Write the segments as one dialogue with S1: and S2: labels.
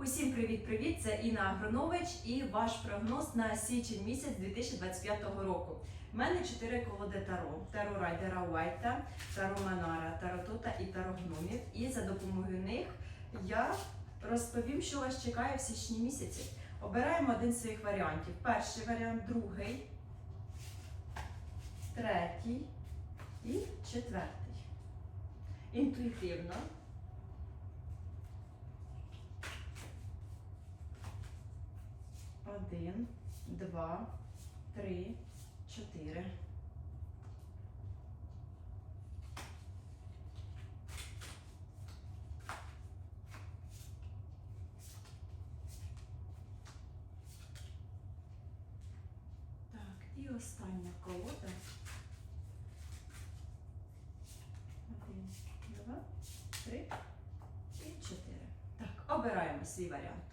S1: Усім привіт-привіт! Це Інна Агронович і ваш прогноз на січень місяць 2025 року. У мене чотири колоди Таро: Таро Райдера Уайта, Таро Манара, Таро Тота і Таро Гномів. І за допомогою них я розповім, що вас чекає в січні місяці. Обираємо один з своїх варіантів. Перший варіант, другий, третій і четвертий. Інтуїтивно. Один, два, три, чотири. Так, і остання колода. Один, два, три і чотири. Так, обираємо свій варіант.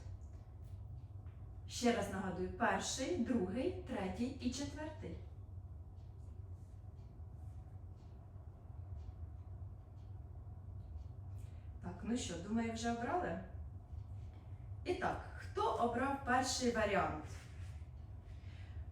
S1: Ще раз нагадую: перший, другий, третій і четвертий. Так, ну що, думаю, вже обрали? І так, хто обрав перший варіант?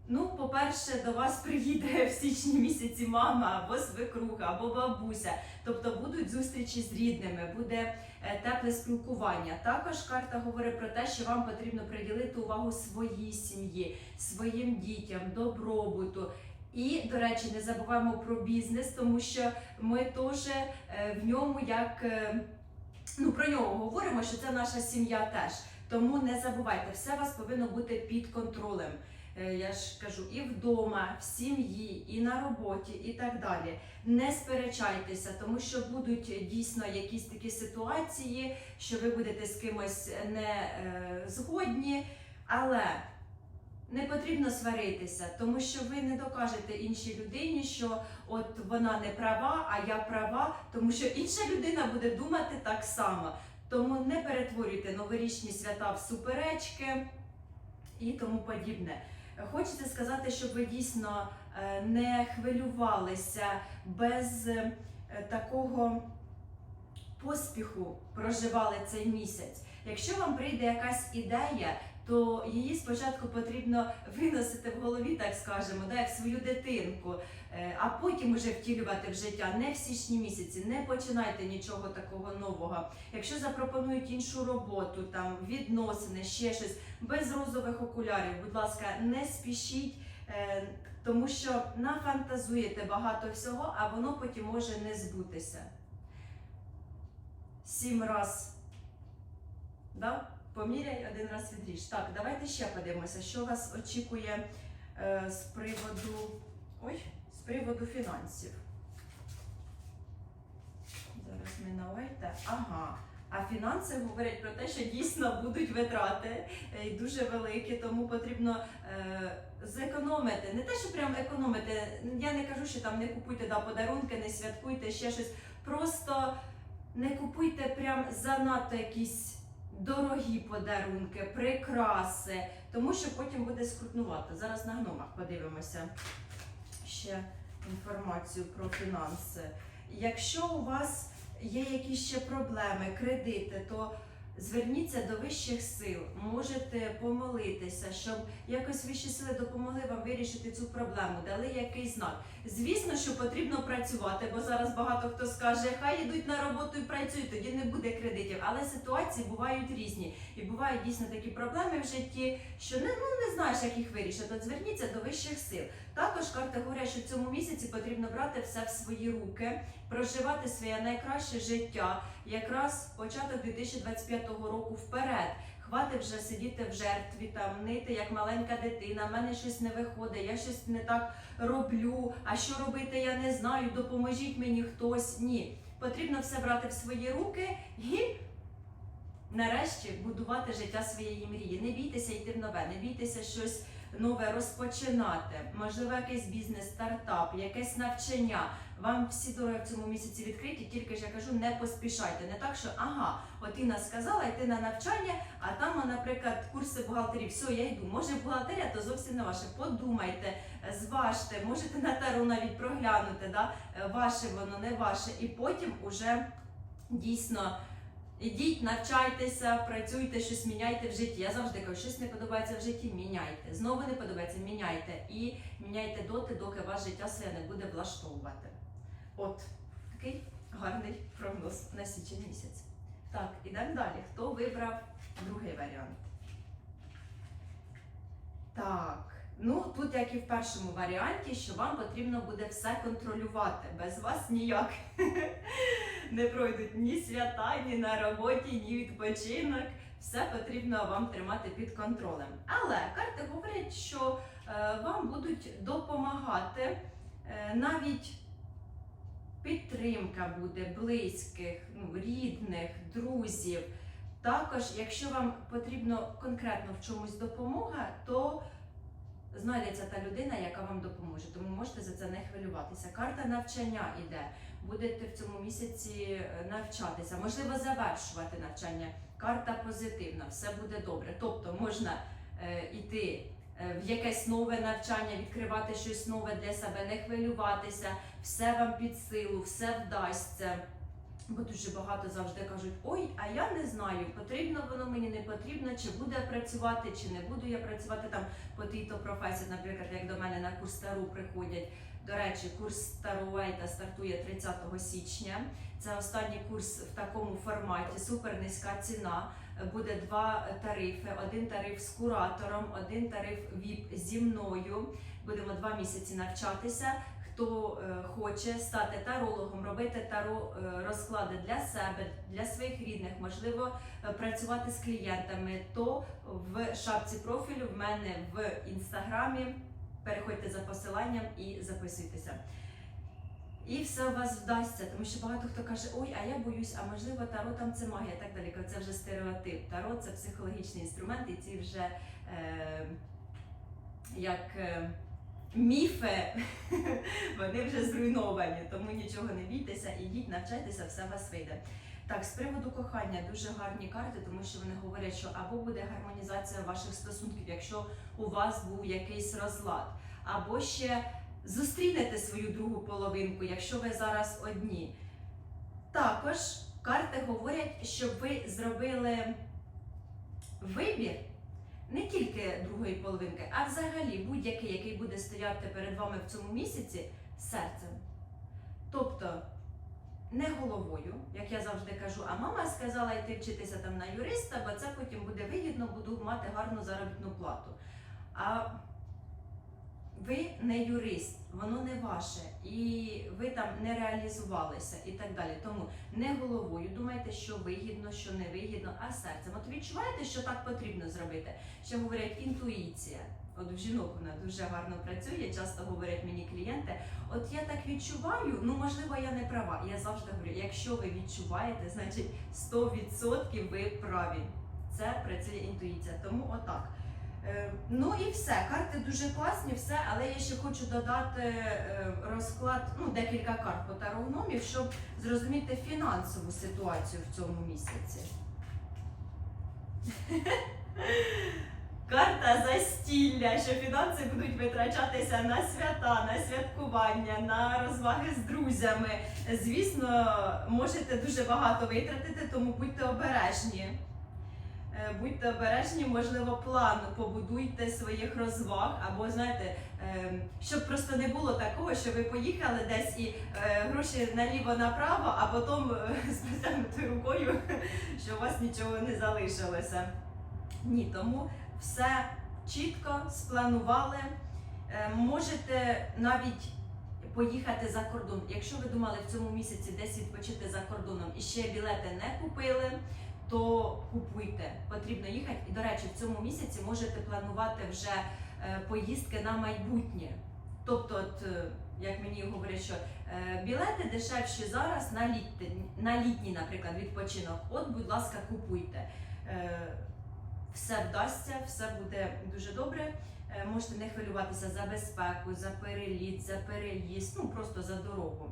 S1: Ну, по-перше, до вас приїде в січні місяці мама або свекруха, або бабуся. Тобто будуть зустрічі з рідними, буде е, тепле спілкування. Також карта говорить про те, що вам потрібно приділити увагу своїй сім'ї, своїм дітям, добробуту. І, до речі, не забуваємо про бізнес, тому що ми теж е, в ньому як е, ну, про нього говоримо, що це наша сім'я теж. Тому не забувайте, все у вас повинно бути під контролем. Е, Я ж кажу, і вдома, в сім'ї, і на роботі, і так далі. Не сперечайтеся, тому що будуть дійсно якісь такі ситуації, що ви будете з кимось не е, згодні, але не потрібно сваритися, тому що ви не докажете іншій людині, що от вона не права, а я права, тому що інша людина буде думати так само. Тому не перетворюйте новорічні свята в суперечки і тому подібне. Хочеться сказати, щоб ви дійсно е, не хвилювалися без е, такого поспіху проживали цей місяць. Якщо вам прийде якась ідея, то її спочатку потрібно виносити в голові, так скажемо, да, як свою дитинку, а потім уже втілювати в життя. Не в січні місяці, не починайте нічого такого нового. Якщо запропонують іншу роботу, там відносини, ще щось без розових окулярів, будь ласка, не спішіть. е, Тому що нафантазуєте багато всього, а воно потім може не збутися. Сім раз. Да? Поміряй один раз відріж. Так, давайте ще подивимося, що вас очікує е, з приводу. Ой, з приводу фінансів. Зараз ми навайте. Ага. А фінанси говорять про те, що дійсно будуть витрати е, дуже великі, тому потрібно е, зекономити. Не те, що прям економити. Я не кажу, що там не купуйте да, подарунки, не святкуйте ще щось. Просто не купуйте прям занадто якісь дорогі подарунки, прикраси, тому що потім буде скрутнувати. Зараз на гномах подивимося ще інформацію про фінанси. Якщо у вас є якісь ще проблеми, кредити, то зверніться до вищих сил, можете помолитися, щоб якось вищі сили допомогли вам вирішити цю проблему, дали якийсь знак. Звісно, що потрібно працювати, бо зараз багато хто скаже, хай йдуть на роботу і працюють, тоді не буде кредитів. Але ситуації бувають різні. І бувають дійсно такі проблеми в житті, що не, ну, не знаєш, як їх вирішити. От зверніться до вищих сил. Також карта говорять, що в цьому місяці потрібно брати все в свої руки, проживати своє найкраще життя, якраз початок 2025 року вперед. Хватить вже сидіти в жертві, там нити як маленька дитина. в мене щось не виходить, я щось не так роблю. А що робити, я не знаю. Допоможіть мені хтось. Ні. Потрібно все брати в свої руки і нарешті будувати життя своєї мрії. Не бійтеся йти в нове, не бійтеся щось нове розпочинати. Можливо, якийсь бізнес, стартап, якесь навчання. Вам всі дороги в цьому місяці відкриті, тільки ж я кажу, не поспішайте. Не так, що ага, от Інна сказала йти на навчання, а там, наприклад, курси бухгалтерів. Все, я йду. Може, бухгалтерія, то зовсім не ваше. Подумайте, зважте, можете на тару навіть проглянути, да? ваше воно, не ваше, і потім уже дійсно Ідіть, навчайтеся, працюйте, щось міняйте в житті. Я завжди кажу, щось не подобається в житті, міняйте. Знову не подобається, міняйте. І міняйте доти, доки вас життя своє не буде влаштовувати. От такий гарний прогноз на січень місяць. Так, ідемо далі. Хто вибрав другий варіант? Так. Ну, тут, як і в першому варіанті, що вам потрібно буде все контролювати. Без вас ніяк не пройдуть ні свята, ні на роботі, ні відпочинок. Все потрібно вам тримати під контролем. Але карти говорять, що е, вам будуть допомагати е, навіть підтримка буде близьких, ну, рідних, друзів. Також, якщо вам потрібно конкретно в чомусь допомога, то знайдеться та людина, яка вам допоможе. Тому можете за це не хвилюватися. Карта навчання іде. Будете в цьому місяці е, навчатися, можливо, завершувати навчання. Карта позитивна, все буде добре. Тобто можна е, йти е, в якесь нове навчання, відкривати щось нове для себе, не хвилюватися, все вам під силу, все вдасться. Бо дуже багато завжди кажуть: ой, а я не знаю, потрібно воно мені не потрібно, чи буде працювати, чи не буду я працювати там по тій-то професії, наприклад, як до мене на курс стару приходять. До речі, курс Старуейта стартує 30 січня. Це останній курс в такому форматі, супер низька ціна. Буде два тарифи: один тариф з куратором, один тариф ВІП зі мною. Будемо два місяці навчатися. Хто е, хоче стати тарологом, робити таро е, розклади для себе, для своїх рідних, можливо, е, працювати з клієнтами, то в шапці профілю в мене в інстаграмі. Переходьте за посиланням і записуйтеся. І все у вас вдасться, тому що багато хто каже, ой, а я боюсь, а можливо, таро там це магія, так далі. Це вже стереотип. Таро це психологічний інструмент, і ці вже е, як е, міфи, вони вже зруйновані, тому нічого не бійтеся, ідіть, навчайтеся, все вас вийде. Так, з приводу кохання дуже гарні карти, тому що вони говорять, що або буде гармонізація ваших стосунків, якщо у вас був якийсь розлад, або ще зустрінете свою другу половинку, якщо ви зараз одні. Також карти говорять, щоб ви зробили вибір не тільки другої половинки, а взагалі будь-який, який буде стояти перед вами в цьому місяці серцем. Тобто не головою, як я завжди кажу, а мама сказала йти вчитися там на юриста, бо це потім буде вигідно, буду мати гарну заробітну плату. А ви не юрист, воно не ваше, і ви там не реалізувалися і так далі. Тому не головою думайте, що вигідно, що не вигідно, а серцем. От відчуваєте, що так потрібно зробити. Ще говорять інтуїція. От в жінок вона дуже гарно працює. Часто говорять мені клієнти, от я так відчуваю, ну можливо, я не права. Я завжди говорю, якщо ви відчуваєте, значить 100% ви праві. Це працює інтуїція. Тому отак. Е, Ну і все. Карти дуже класні, все, але я ще хочу додати е, розклад, ну декілька карт по тарогномів, щоб зрозуміти фінансову ситуацію в цьому місяці. Карта застілля, що фінанси будуть витрачатися на свята, на святкування, на розваги з друзями. Звісно, можете дуже багато витратити, тому будьте обережні. Е, Будьте обережні, можливо, план побудуйте своїх розваг, або знаєте, е, щоб просто не було такого, що ви поїхали десь і е, гроші наліво-направо, а потім з протягнутою рукою, що у вас нічого не залишилося. Ні, тому все чітко спланували. Можете навіть поїхати за кордон. Якщо ви думали в цьому місяці десь відпочити за кордоном і ще білети не купили, то купуйте. Потрібно їхати. І, до речі, в цьому місяці можете планувати вже е, поїздки на майбутнє. Тобто, от, е, як мені говорять, що е, білети дешевші зараз на літній, на літній, наприклад, відпочинок. От, будь ласка, купуйте. Все вдасться, все буде дуже добре. Можете не хвилюватися за безпеку, за переліт, за переїзд, ну просто за дорогу.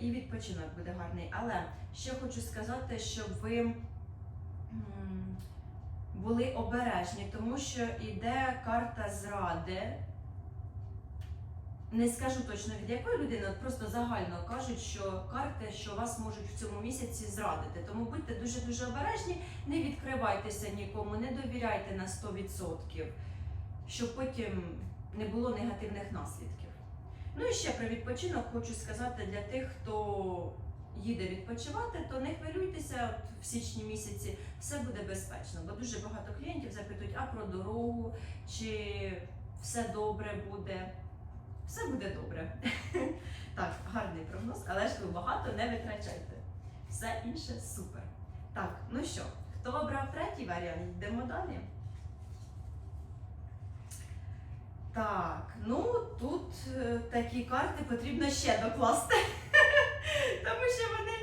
S1: І відпочинок буде гарний. Але ще хочу сказати, щоб ви були обережні, тому що йде карта зради. не скажу точно від якої людини, просто загально кажуть, що карти, що вас можуть в цьому місяці зрадити. Тому будьте дуже дуже обережні, не відкривайтеся нікому, не довіряйте на 100%, щоб потім не було негативних наслідків. Ну і ще про відпочинок хочу сказати для тих, хто їде відпочивати, то не хвилюйтеся в січні місяці, все буде безпечно, бо дуже багато клієнтів запитують, а про дорогу, чи все добре буде. Все буде добре. Так, гарний прогноз, але ж ви багато не витрачайте. Все інше супер. Так, ну що, хто обрав третій варіант? Йдемо далі. Так, ну тут е, такі карти потрібно ще докласти. Тому що вони,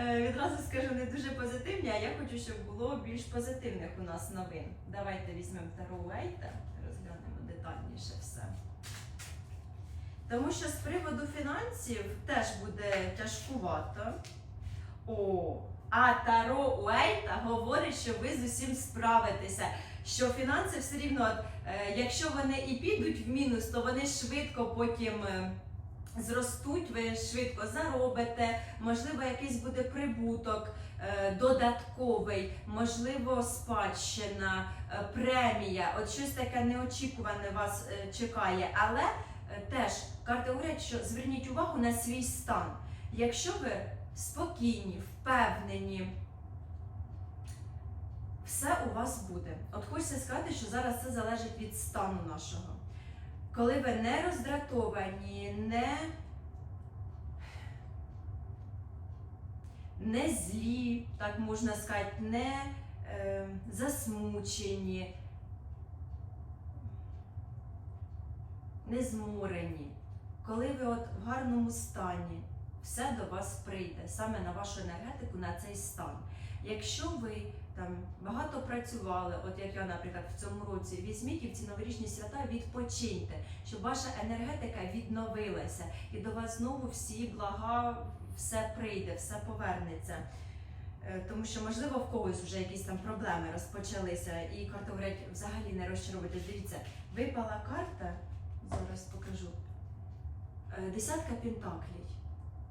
S1: е, відразу скажу, не дуже позитивні, а я хочу, щоб було більш позитивних у нас новин. Давайте візьмемо Таро Уейта, розглянемо детальніше все. Тому що з приводу фінансів теж буде тяжкувато. О, а Таро Уейта говорить, що ви з усім справитеся. Що фінанси все рівно, е, якщо вони і підуть в мінус, то вони швидко потім е, зростуть, ви швидко заробите, можливо, якийсь буде прибуток е, додатковий, можливо, спадщина, е, премія, от щось таке неочікуване вас е, чекає. Але теж карти говорять, що зверніть увагу на свій стан. Якщо ви спокійні, впевнені, все у вас буде. От хочеться сказати, що зараз це залежить від стану нашого. Коли ви не роздратовані, не, не злі, так можна сказати, не е, засмучені, не зморені, коли ви от в гарному стані, все до вас прийде, саме на вашу енергетику, на цей стан. Якщо ви там багато працювали, от як я, наприклад, в цьому році, візьміть і в ці новорічні свята відпочиньте, щоб ваша енергетика відновилася і до вас знову всі блага, все прийде, все повернеться. Е, Тому що, можливо, в когось вже якісь там проблеми розпочалися, і карта говорять, взагалі не розчаровуйтесь. Дивіться, випала карта, зараз покажу. е, Десятка пентаклей.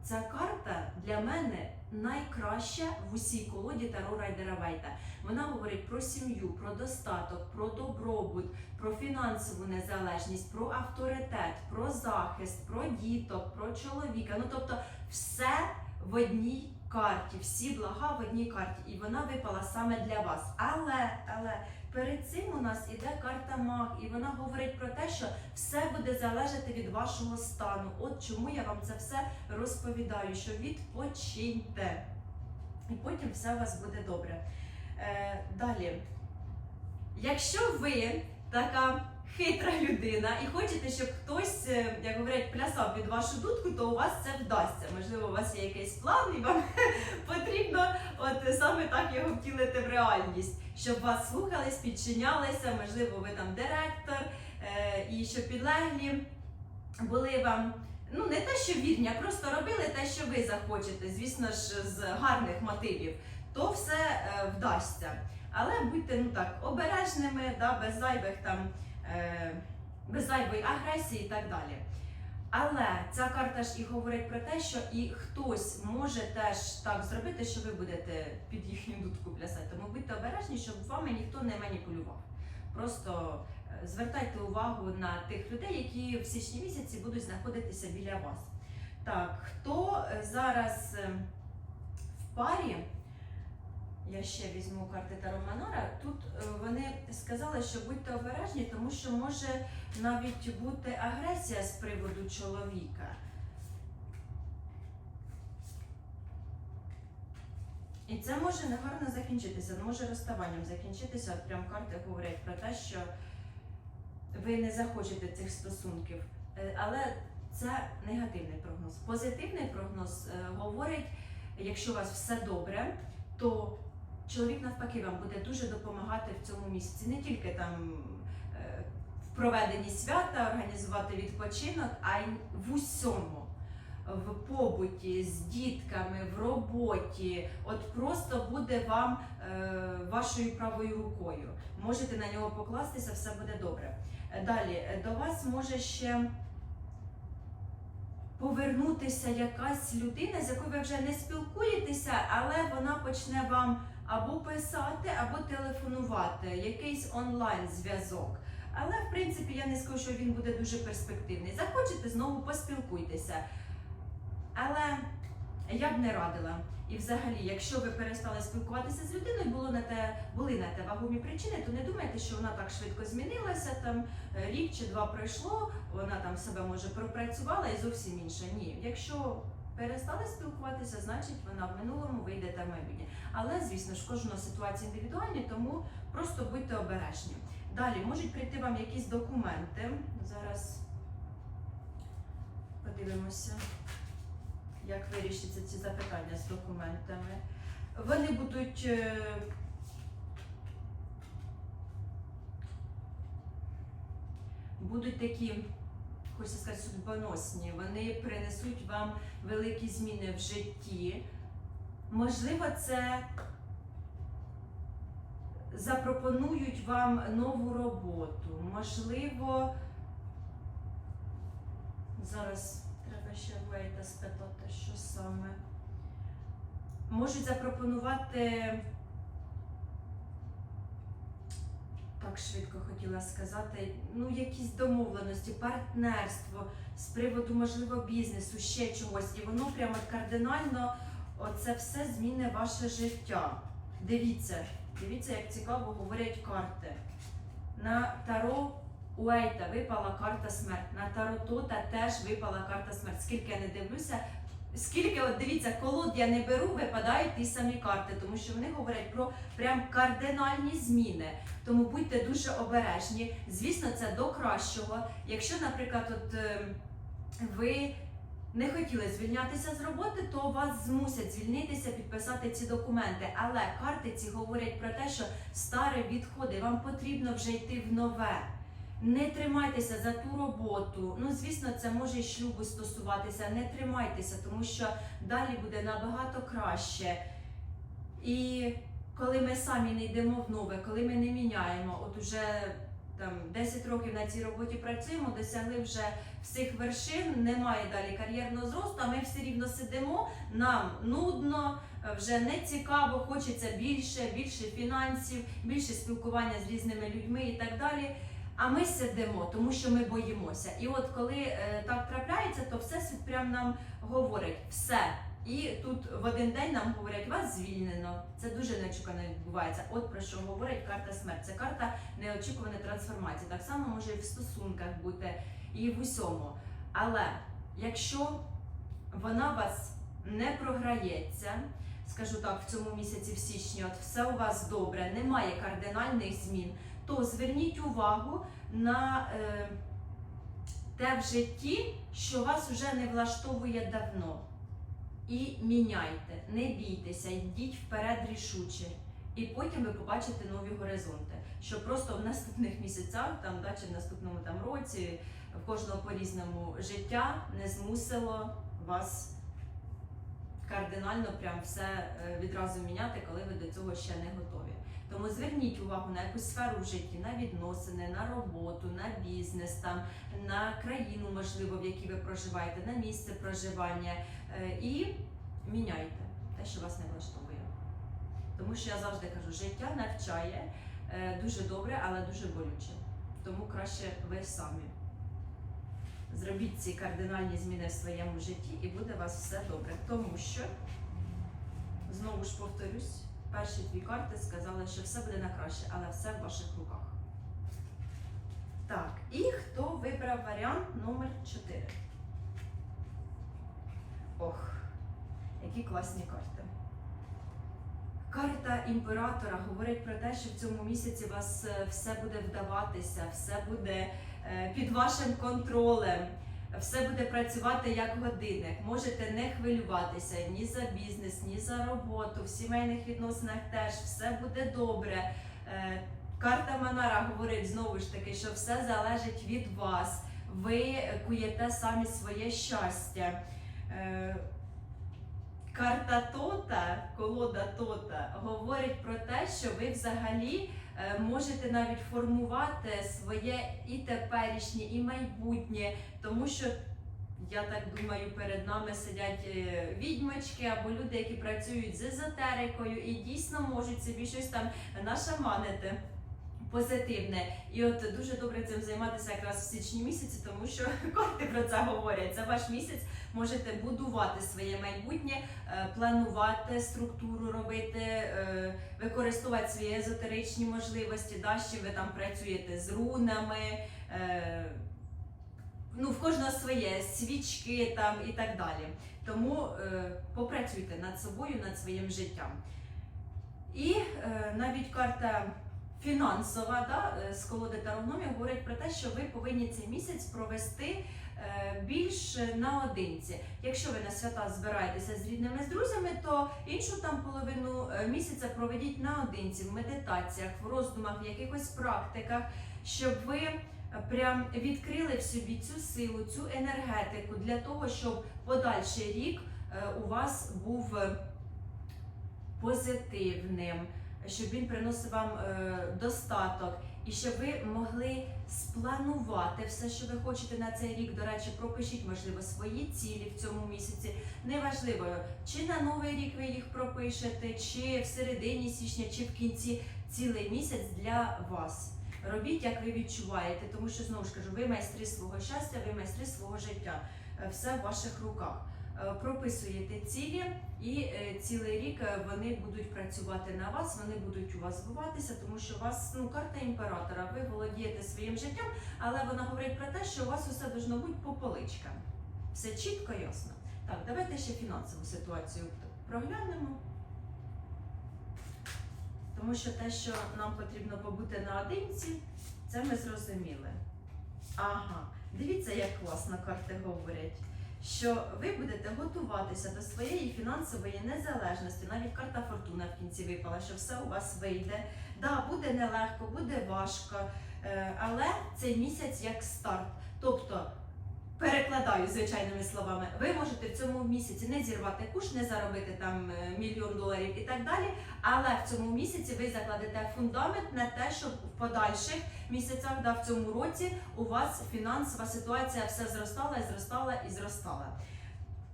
S1: Ця карта для мене найкраща в усій колоді Таро Райдера Вейта. Вона говорить про сім'ю, про достаток, про добробут, про фінансову незалежність, про авторитет, про захист, про діток, про чоловіка. Ну тобто, все в одній карті, всі блага в одній карті, і вона випала саме для вас. Але, але перед цим у нас іде карта маг, і вона говорить про те, що все буде залежати від вашого стану. От чому я вам це все розповідаю, що відпочиньте. І потім все у вас буде добре. Е, далі. Якщо ви така хитра людина і хочете, щоб хтось, е, як говорять, плясав під вашу дудку, то у вас це вдасться. Можливо, у вас є якийсь план, і вам потрібно от саме так його втілити в реальність, щоб вас слухались, підчинялися, можливо, ви там директор, е, і щоб підлеглі були вам. Ну, не те, що вірні, а просто робили те, що ви захочете, звісно ж, з гарних мотивів, то все е, вдасться. Але будьте ну так обережними, да, без зайвих там, без зайвої агресії і так далі. Але ця карта ж і говорить про те, що і хтось може теж так зробити, що ви будете під їхню дудку плясати. Тому будьте обережні, щоб вами ніхто не маніпулював. Просто е, звертайте увагу на тих людей, які в січні місяці будуть знаходитися біля вас. Так, хто е, зараз е, в парі? Я ще візьму карти Таро Манора. Тут е, вони сказали, що будьте обережні, тому що може навіть бути агресія з приводу чоловіка. І це може негарно закінчитися, може розставанням закінчитися. От прям карти говорять про те, що ви не захочете цих стосунків. Е, Але це негативний прогноз. Позитивний прогноз е, говорить, якщо у вас все добре, то чоловік навпаки вам буде дуже допомагати в цьому місяці. Не тільки там е, в проведенні свята, організувати відпочинок, а й в усьому. В побуті, з дітками, в роботі, от просто буде вам е, вашою правою рукою. Можете на нього покластися, все буде добре. Е, Далі е, до вас може ще повернутися якась людина, з якою ви вже не спілкуєтеся, але вона почне вам або писати, або телефонувати, якийсь онлайн зв'язок. Але в принципі я не скажу, що він буде дуже перспективний. Захочете, знову поспілкуйтеся. Але я б не радила. І взагалі, якщо ви перестали спілкуватися з людиною, було на те, були на те вагомі причини, то не думайте, що вона так швидко змінилася. Там е, рік чи два пройшло, вона там себе може пропрацювала і зовсім інша. Ні, якщо перестали спілкуватися, значить вона в минулому вийде та майбутнє. Але звісно ж, кожна ситуація індивідуальна, тому просто будьте обережні. Далі можуть прийти вам якісь документи. Зараз подивимося, як вирішаться ці запитання з документами. Вони будуть. е, Будуть такі, хочеться сказати, судьбоносні. Вони принесуть вам великі зміни в житті. Можливо, це запропонують вам нову роботу. Можливо, зараз треба ще Вейта спитати, що саме. Можуть запропонувати. Так швидко хотіла сказати, ну якісь домовленості, партнерство з приводу, можливо, бізнесу, ще чогось. І воно прямо кардинально оце все зміни ваше життя. Дивіться, дивіться, як цікаво говорять карти. На Таро Уейта випала карта смерть. На Таро Тота теж випала карта смерть. Скільки я не дивлюся, скільки, от дивіться, колод я не беру, випадають ті самі карти, тому що вони говорять про прям кардинальні зміни. Тому будьте дуже обережні. Звісно, це до кращого. Якщо, наприклад, от е, ви не хотіли звільнятися з роботи, то вас змусять звільнитися, підписати ці документи. Але карти ці говорять про те, що старе відходить, вам потрібно вже йти в нове. Не тримайтеся за ту роботу. Ну, звісно, це може і шлюбу стосуватися. Не тримайтеся, тому що далі буде набагато краще. І коли ми самі не йдемо в нове, коли ми не міняємо, от уже там 10 років на цій роботі працюємо, досягли вже всіх вершин, немає далі кар'єрного зросту, а ми все рівно сидимо, нам нудно, вже не цікаво, хочеться більше, більше фінансів, більше спілкування з різними людьми і так далі. А ми сидимо, тому що ми боїмося. І от коли е, так трапляється, то всесвіт прям нам говорить все. І тут в один день нам говорять, вас звільнено. Це дуже неочікувано відбувається. От про що говорить карта смерть. Це карта неочікуваної трансформації. Так само може і в стосунках бути, і в усьому. Але якщо вона вас не програється, скажу так, в цьому місяці, в січні, от все у вас добре, немає кардинальних змін, то зверніть увагу на е, те в житті, що вас вже не влаштовує давно. І міняйте, не бійтеся, йдіть вперед рішуче. І потім ви побачите нові горизонти. Що просто в наступних місяцях, там, да, чи в наступному там році, в кожного по-різному життя не змусило вас кардинально прям все е, відразу міняти, коли ви до цього ще не готові. Тому зверніть увагу на якусь сферу в житті, на відносини, на роботу, на бізнес, там, на країну, можливо, в якій ви проживаєте, на місце проживання. Е, І міняйте те, що вас не влаштовує. Тому що я завжди кажу, життя навчає е, дуже добре, але дуже болюче. Тому краще ви самі. Зробіть ці кардинальні зміни в своєму житті і буде у вас все добре. Тому що, знову ж повторюсь, перші дві карти сказали, що все буде на краще, але все в ваших руках. Так, і хто вибрав варіант номер 4? Ох, які класні карти. Карта імператора говорить про те, що в цьому місяці вас е, все буде вдаватися, все буде е, під вашим контролем, все буде працювати як годинник. Можете не хвилюватися ні за бізнес, ні за роботу. В сімейних відносинах теж все буде добре. Е, Карта Манара говорить знову ж таки, що все залежить від вас. Ви куєте самі своє щастя. Е, Карта Тота, колода Тота, говорить про те, що ви взагалі можете навіть формувати своє і теперішнє, і майбутнє, тому що Я так думаю, перед нами сидять е, відьмочки або люди, які працюють з езотерикою і дійсно можуть собі щось там нашаманити позитивне. І от дуже добре цим займатися якраз в січні місяці, тому що карти про це говорять. Це ваш місяць. Можете будувати своє майбутнє, е, планувати структуру, робити, е, використовувати свої езотеричні можливості. Да, чим ви там працюєте з рунами. е, Ну, в кожного своє свічки там і так далі. Тому е, попрацюйте над собою, над своїм життям. І е, навіть карта фінансова да, е, з колоди Тарогномів говорить про те, що ви повинні цей місяць провести е, більш наодинці. Якщо ви на свята збираєтеся з рідними з друзями, то іншу там половину е, місяця проведіть наодинці, в медитаціях, в роздумах, в якихось практиках, щоб ви прям відкрили в собі цю силу, цю енергетику для того, щоб подальший рік у вас був позитивним, щоб він приносив вам е, достаток, і щоб ви могли спланувати все, що ви хочете на цей рік. До речі, пропишіть, можливо, свої цілі в цьому місяці. Неважливо, чи на новий рік ви їх пропишете, чи в середині січня, чи в кінці цілий місяць для вас. Робіть, як ви відчуваєте, тому що знову ж кажу, ви майстри свого щастя, ви майстри свого життя. Е, Все в ваших руках. Е, Прописуєте цілі, і е, цілий рік е, вони будуть працювати на вас, вони будуть у вас збуватися, тому що у вас ну карта імператора. Ви володієте своїм життям, але вона говорить про те, що у вас усе должно бути по поличкам. Все чітко, ясно. Так, давайте ще фінансову ситуацію проглянемо. Тому що те, що нам потрібно побути наодинці, це ми зрозуміли. Ага, дивіться, як класно карти говорять. Що ви будете готуватися до своєї фінансової незалежності. Навіть карта фортуна в кінці випала, що все у вас вийде. Да, буде нелегко, буде важко, е, але цей місяць як старт. Тобто, перекладаю звичайними словами, ви можете в цьому місяці не зірвати куш, не заробити там е, мільйон доларів і так далі. Але в цьому місяці ви закладете фундамент на те, щоб в подальших місяцях, да, в цьому році у вас фінансова ситуація все зростала і зростала і зростала.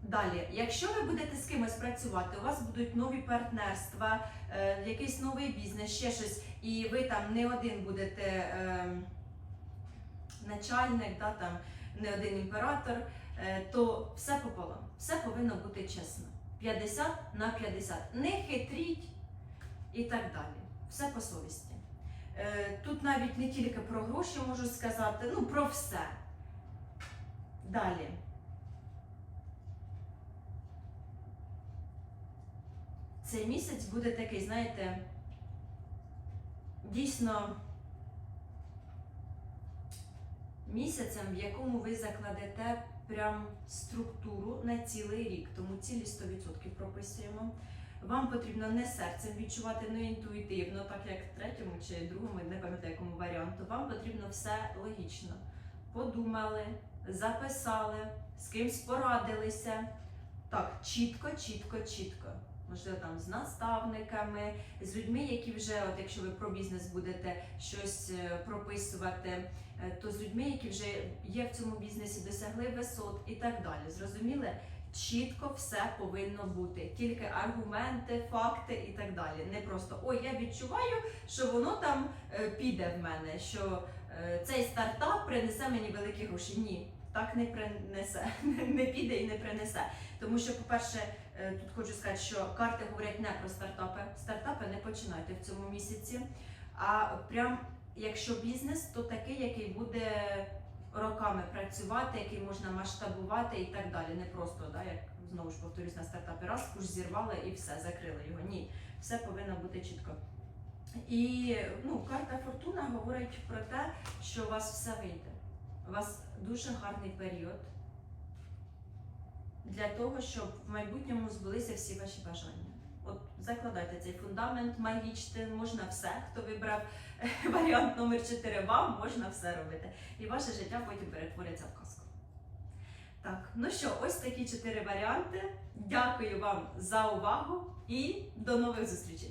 S1: Далі, якщо ви будете з кимось працювати, у вас будуть нові партнерства, е, якийсь новий бізнес, ще щось, і ви там не один будете е, начальник, да, там, не один імператор, е, то все пополам, все повинно бути чесно. 50 на 50. Не хитріть і так далі. Все по совісті. Е, Тут навіть не тільки про гроші можу сказати, ну про все. Далі. Цей місяць буде такий, знаєте, дійсно місяцем, в якому ви закладете прям структуру на цілий рік, тому цілі 100% прописуємо. Вам потрібно не серцем відчувати, не інтуїтивно, так як в третьому чи другому, не пам'ятаю якому варіанту. Вам потрібно все логічно. Подумали, записали, з кимсь порадилися. Так, чітко, чітко, чітко. Можливо, там з наставниками, з людьми, які вже, от якщо ви про бізнес будете щось е, прописувати, е, то з людьми, які вже є в цьому бізнесі, досягли висот і так далі. Зрозуміли? Чітко все повинно бути. Тільки аргументи, факти і так далі. Не просто ой, я відчуваю, що воно там е, піде в мене, що цей стартап принесе мені великі гроші. Ні, так не принесе, не піде і не принесе. Тому що, по-перше, е, тут хочу сказати, що карти говорять не про стартапи. Стартапи не починайте в цьому місяці. А прям якщо бізнес, то такий, який буде роками працювати, який можна масштабувати і так далі. Не просто, да, як знову ж повторюсь на стартапі, раз куш зірвали і все, закрили його. Ні, все повинно бути чітко. І ну, карта Фортуна говорить про те, що у вас все вийде. У вас дуже гарний період для того, щоб в майбутньому збулися всі ваші бажання. От закладайте цей фундамент, магічте, можна все. Хто вибрав варіант номер 4, вам можна все робити. І ваше життя потім перетвориться в казку. Так, ну що, ось такі чотири варіанти. Дякую вам за увагу і до нових зустрічей!